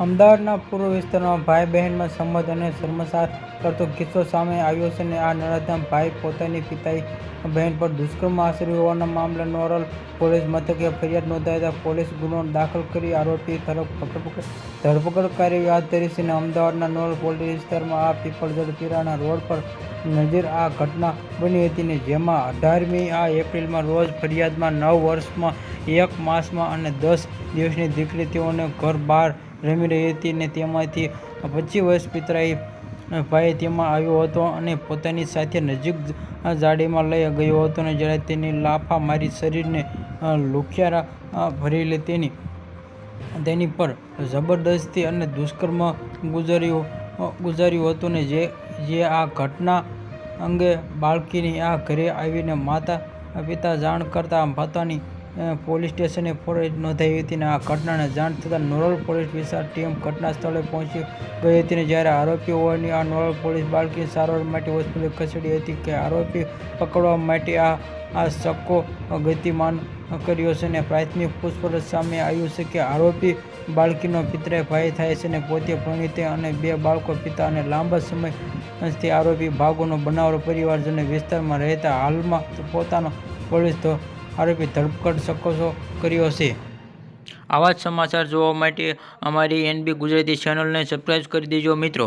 અમદાવાદના પૂર્વ વિસ્તારમાં ભાઈ બહેનમાં સંબંધ અને શર્મસાર કરતો કિસ્સો સામે આવ્યો છે અને આ નરાધામ ભાઈ પોતાની પિતાઈ બહેન પર દુષ્કર્મ આશરી હોવાના મામલે નોરલ પોલીસ મથકે ફરિયાદ નોંધાતા પોલીસ ગુનો દાખલ કરી આરોપી તરફ ધરપકડ ધરપકડ કાર્યવાહી હાથ ધરી છે અને અમદાવાદના નોરલ પોલીસ વિસ્તારમાં આ પીપળજડ પીરાણા રોડ પર નજીર આ ઘટના બની હતી ને જેમાં અઢારમી આ એપ્રિલમાં રોજ ફરિયાદમાં નવ વર્ષમાં, એક માસમાં અને દસ દિવસની દીકરી તેઓને ઘર બહાર રમી રહી હતી ને તેમાંથી પચીસ વર્ષ પિતરાઈ ભાઈ તેમાં આવ્યો હતો અને પોતાની સાથે નજીક જાડીમાં લઈ ગયો હતો અને જ્યારે તેની લાફા મારી શરીરને લુખિયારા ભરી લે તેની તેની પર જબરદસ્તી અને દુષ્કર્મ ગુજાર્યું ગુજાર્યું હતું ને જે જે આ ઘટના અંગે બાળકીની આ ઘરે આવીને માતા પિતા જાણ કરતા પોતાની પોલીસ સ્ટેશને ફરિયાદ નોંધાઈ હતી અને આ ઘટનાને જાણ થતાં નોરલ પોલીસ વિસ્તાર ટીમ ઘટના સ્થળે પહોંચી ગઈ હતી અને જ્યારે આરોપી હોવાની આ નોરલ પોલીસ બાળકીને સારવાર માટે હોસ્પિટલ ખસેડી હતી કે આરોપી પકડવા માટે આ આ શક્કો ગતિમાન કર્યો છે અને પ્રાથમિક પૂછપરછ સામે આવ્યું છે કે આરોપી બાળકીનો પિતરાઈ ભાઈ થાય છે અને પોતે પ્રણીતે અને બે બાળકો પિતા અને લાંબા સમયથી આરોપી ભાગોનો બનાવરો પરિવારજનો વિસ્તારમાં રહેતા હાલમાં પોતાનો પોલીસ આરોપી ધરપકડ શકસો કર્યો છે આવા જ સમાચાર જોવા માટે અમારી એનબી ગુજરાતી ચેનલને સબસ્ક્રાઈબ કરી દેજો મિત્રો.